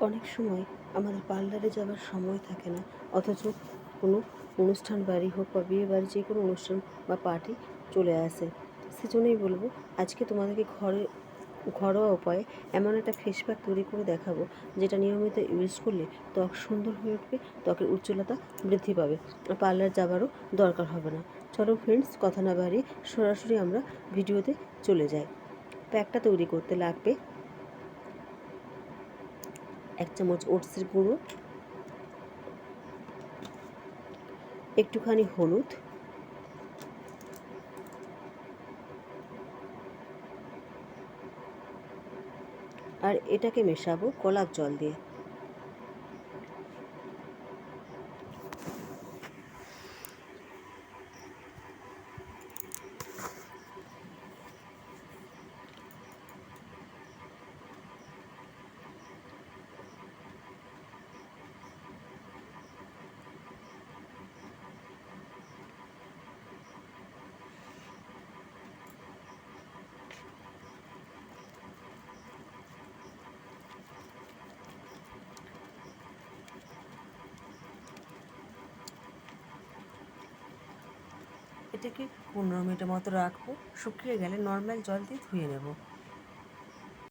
অনেক সময় আমাদের পার্লারে যাওয়ার সময় থাকে না। অথচ কোনো অনুষ্ঠান বাড়ি হোক বা বিয়ে বাড়ি, যে কোনো অনুষ্ঠান বা পার্টি চলে আসে। সেজন্যই বলব, আজকে তোমাদেরকে ঘরে, ঘরোয়া উপায়ে এমন একটা ফেস প্যাক তৈরি করে দেখাবো, যেটা নিয়মিত ইউজ করলে ত্বক সুন্দর হয়ে উঠবে, ত্বকের উজ্জ্বলতা বৃদ্ধি পাবে। আর পার্লার যাবারও দরকার হবে না। চলো ফ্রেন্ডস কথা না বাড়িয়ে সরাসরি আমরা ভিডিওতে চলে যাই। প্যাকটা তৈরি করতে লাগবে এক চামচ ওটসের গুঁড়ো একটুখানি হলুদ আর এটাকে মেশাবো কলার জল দিয়ে। এটাকে পনেরো মিনিটের মতো রাখব শুকিয়ে গেলে নর্মাল জল দিয়ে ধুয়ে নেব।